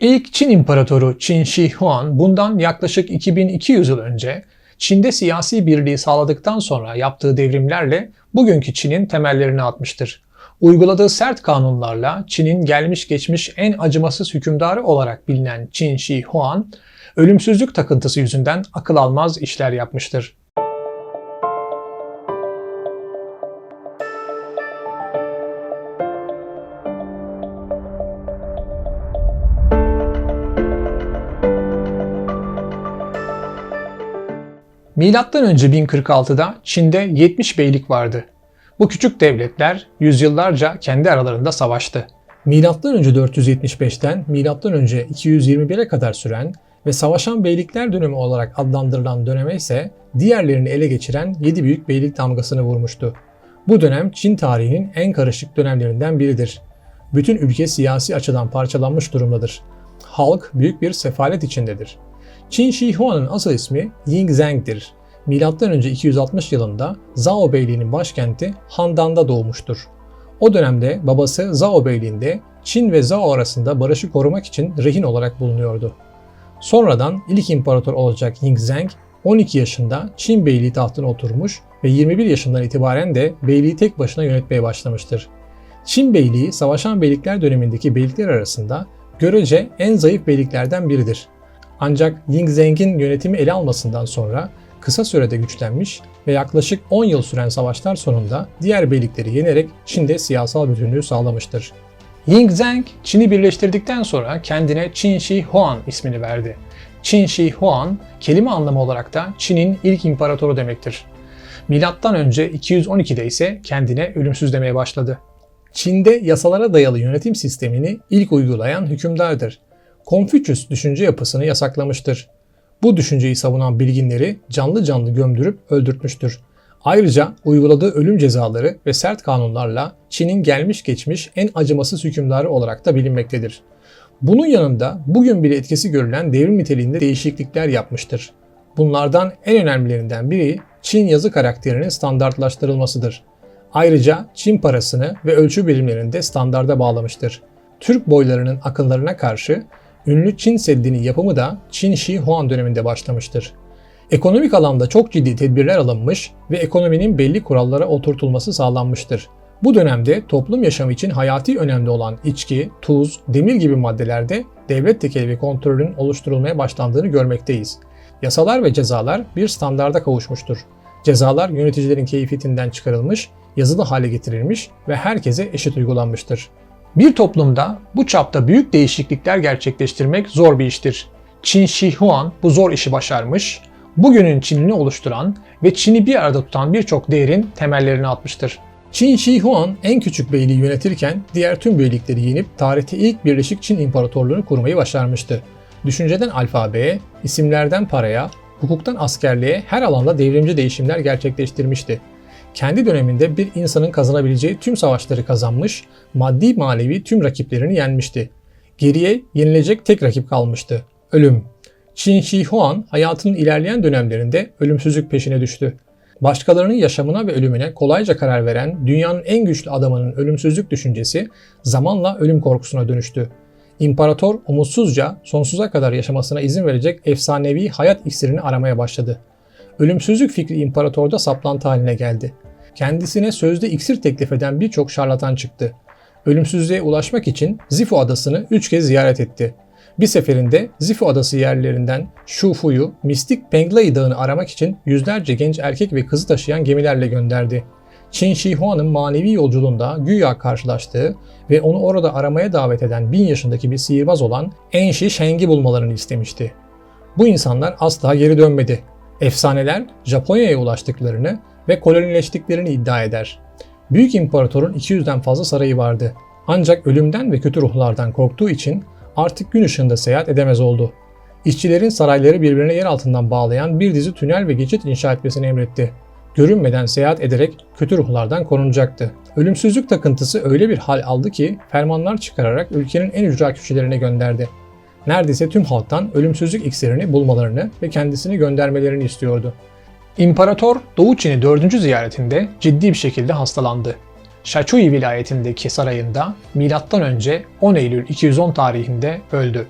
İlk Çin İmparatoru Qin Shi Huang bundan yaklaşık 2200 yıl önce Çin'de siyasi birliği sağladıktan sonra yaptığı devrimlerle bugünkü Çin'in temellerini atmıştır. Uyguladığı sert kanunlarla Çin'in gelmiş geçmiş en acımasız hükümdarı olarak bilinen Qin Shi Huang, ölümsüzlük takıntısı yüzünden akıl almaz işler yapmıştır. Milattan önce 1046'da Çin'de 70 beylik vardı. Bu küçük devletler yüzyıllarca kendi aralarında savaştı. Milattan önce 475'ten milattan önce 221'e kadar süren ve savaşan beylikler dönemi olarak adlandırılan döneme ise diğerlerini ele geçiren 7 büyük beylik damgasını vurmuştu. Bu dönem Çin tarihinin en karışık dönemlerinden biridir. Bütün ülke siyasi açıdan parçalanmış durumdadır. Halk büyük bir sefalet içindedir. Qin Shi Huang'ın asıl ismi Ying Zheng'dir. Önce 260 yılında Zhao Beyliği'nin başkenti Handan'da doğmuştur. O dönemde babası Zhao Beyliği'nde Çin ve Zhao arasında barışı korumak için rehin olarak bulunuyordu. Sonradan ilk imparator olacak Ying Zheng 12 yaşında Çin Beyliği tahtına oturmuş ve 21 yaşından itibaren de beyliği tek başına yönetmeye başlamıştır. Çin Beyliği savaşan beylikler dönemindeki beylikler arasında görece en zayıf beyliklerden biridir. Ancak Ying Zheng'in yönetimi ele almasından sonra kısa sürede güçlenmiş ve yaklaşık 10 yıl süren savaşlar sonunda diğer beylikleri yenerek Çin'de siyasal bütünlüğü sağlamıştır. Ying Zheng, Çin'i birleştirdikten sonra kendine Qin Shi Huang ismini verdi. Qin Shi Huang, kelime anlamı olarak da Çin'in ilk imparatoru demektir. Milattan önce 212'de ise kendine ölümsüz demeye başladı. Çin'de yasalara dayalı yönetim sistemini ilk uygulayan hükümdardır. Konfüçyüs düşünce yapısını yasaklamıştır. Bu düşünceyi savunan bilginleri canlı canlı gömdürüp öldürtmüştür. Ayrıca uyguladığı ölüm cezaları ve sert kanunlarla Çin'in gelmiş geçmiş en acımasız hükümdarı olarak da bilinmektedir. Bunun yanında bugün bile etkisi görülen devrim niteliğinde değişiklikler yapmıştır. Bunlardan en önemlilerinden biri Çin yazı karakterinin standartlaştırılmasıdır. Ayrıca Çin parasını ve ölçü birimlerini de standarda bağlamıştır. Türk boylarının akıllarına karşı ünlü Çin Seddi'nin yapımı da Çin Shi Huang döneminde başlamıştır. Ekonomik alanda çok ciddi tedbirler alınmış ve ekonominin belli kurallara oturtulması sağlanmıştır. Bu dönemde toplum yaşamı için hayati önemli olan içki, tuz, demir gibi maddelerde devlet tekeli ve kontrolün oluşturulmaya başlandığını görmekteyiz. Yasalar ve cezalar bir standarda kavuşmuştur. Cezalar yöneticilerin keyfiyetinden çıkarılmış, yazılı hale getirilmiş ve herkese eşit uygulanmıştır. Bir toplumda bu çapta büyük değişiklikler gerçekleştirmek zor bir iştir. Qin Shi Huang bu zor işi başarmış, bugünün Çin'ini oluşturan ve Çin'i bir arada tutan birçok değerin temellerini atmıştır. Qin Shi Huang en küçük beyliği yönetirken diğer tüm beylikleri yenip tarihte ilk Birleşik Çin İmparatorluğunu kurmayı başarmıştı. Düşünceden alfabeye, isimlerden paraya, hukuktan askerliğe her alanda devrimci değişimler gerçekleştirmişti kendi döneminde bir insanın kazanabileceği tüm savaşları kazanmış, maddi manevi tüm rakiplerini yenmişti. Geriye yenilecek tek rakip kalmıştı. Ölüm. Qin Shi Huang hayatının ilerleyen dönemlerinde ölümsüzlük peşine düştü. Başkalarının yaşamına ve ölümüne kolayca karar veren dünyanın en güçlü adamının ölümsüzlük düşüncesi zamanla ölüm korkusuna dönüştü. İmparator umutsuzca sonsuza kadar yaşamasına izin verecek efsanevi hayat iksirini aramaya başladı. Ölümsüzlük fikri imparatorda saplantı haline geldi. Kendisine sözde iksir teklif eden birçok şarlatan çıktı. Ölümsüzlüğe ulaşmak için Zifu adasını üç kez ziyaret etti. Bir seferinde Zifu adası yerlerinden Shufu'yu mistik Penglai dağını aramak için yüzlerce genç erkek ve kızı taşıyan gemilerle gönderdi. Qin Shi Huang'ın manevi yolculuğunda güya karşılaştığı ve onu orada aramaya davet eden bin yaşındaki bir sihirbaz olan Enshi Sheng'i bulmalarını istemişti. Bu insanlar asla geri dönmedi. Efsaneler Japonya'ya ulaştıklarını ve kolonileştiklerini iddia eder. Büyük imparatorun 200'den fazla sarayı vardı. Ancak ölümden ve kötü ruhlardan korktuğu için artık gün ışığında seyahat edemez oldu. İşçilerin sarayları birbirine yer altından bağlayan bir dizi tünel ve geçit inşa etmesini emretti. Görünmeden seyahat ederek kötü ruhlardan korunacaktı. Ölümsüzlük takıntısı öyle bir hal aldı ki fermanlar çıkararak ülkenin en ücra kişilerine gönderdi neredeyse tüm halktan ölümsüzlük iksirini bulmalarını ve kendisini göndermelerini istiyordu. İmparator Doğu Çin'i 4. ziyaretinde ciddi bir şekilde hastalandı. Şaçui vilayetindeki sarayında M.Ö. 10 Eylül 210 tarihinde öldü.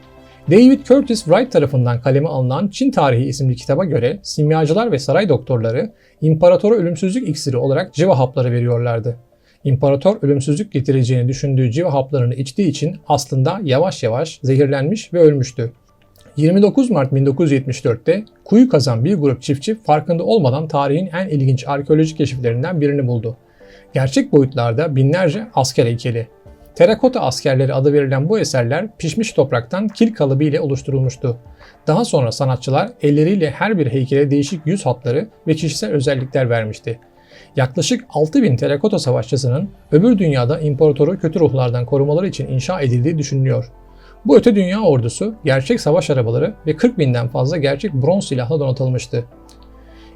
David Curtis Wright tarafından kaleme alınan Çin Tarihi isimli kitaba göre simyacılar ve saray doktorları imparatora ölümsüzlük iksiri olarak civa hapları veriyorlardı. İmparator ölümsüzlük getireceğini düşündüğü civa haplarını içtiği için aslında yavaş yavaş zehirlenmiş ve ölmüştü. 29 Mart 1974'te kuyu kazan bir grup çiftçi farkında olmadan tarihin en ilginç arkeolojik keşiflerinden birini buldu. Gerçek boyutlarda binlerce asker heykeli. Terakota askerleri adı verilen bu eserler pişmiş topraktan kil kalıbı ile oluşturulmuştu. Daha sonra sanatçılar elleriyle her bir heykele değişik yüz hatları ve kişisel özellikler vermişti. Yaklaşık 6000 terakota savaşçısının öbür dünyada imparatoru kötü ruhlardan korumaları için inşa edildiği düşünülüyor. Bu öte dünya ordusu gerçek savaş arabaları ve 40 binden fazla gerçek bronz silahla donatılmıştı.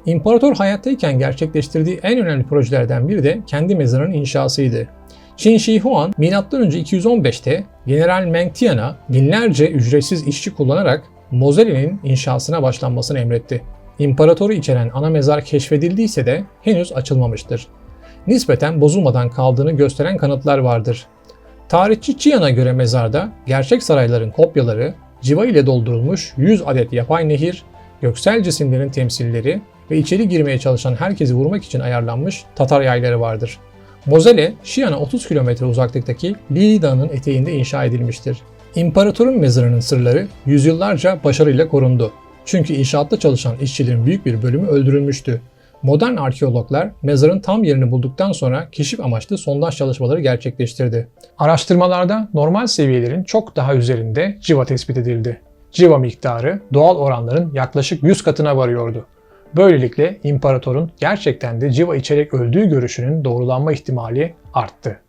İmparator hayattayken gerçekleştirdiği en önemli projelerden biri de kendi mezarının inşasıydı. Qin Shi Huang M.Ö. 215'te General Meng Tian'a binlerce ücretsiz işçi kullanarak Mozelle'nin inşasına başlanmasını emretti. İmparatoru içeren ana mezar keşfedildiyse de henüz açılmamıştır. Nispeten bozulmadan kaldığını gösteren kanıtlar vardır. Tarihçi Chian'a göre mezarda gerçek sarayların kopyaları, civa ile doldurulmuş 100 adet yapay nehir, göksel cisimlerin temsilleri ve içeri girmeye çalışan herkesi vurmak için ayarlanmış Tatar yayları vardır. Mozele, Şian'a 30 kilometre uzaklıktaki Li Dağı'nın eteğinde inşa edilmiştir. İmparatorun mezarının sırları yüzyıllarca başarıyla korundu. Çünkü inşaatta çalışan işçilerin büyük bir bölümü öldürülmüştü. Modern arkeologlar mezarın tam yerini bulduktan sonra keşif amaçlı sondaj çalışmaları gerçekleştirdi. Araştırmalarda normal seviyelerin çok daha üzerinde civa tespit edildi. Civa miktarı doğal oranların yaklaşık 100 katına varıyordu. Böylelikle imparatorun gerçekten de civa içerek öldüğü görüşünün doğrulanma ihtimali arttı.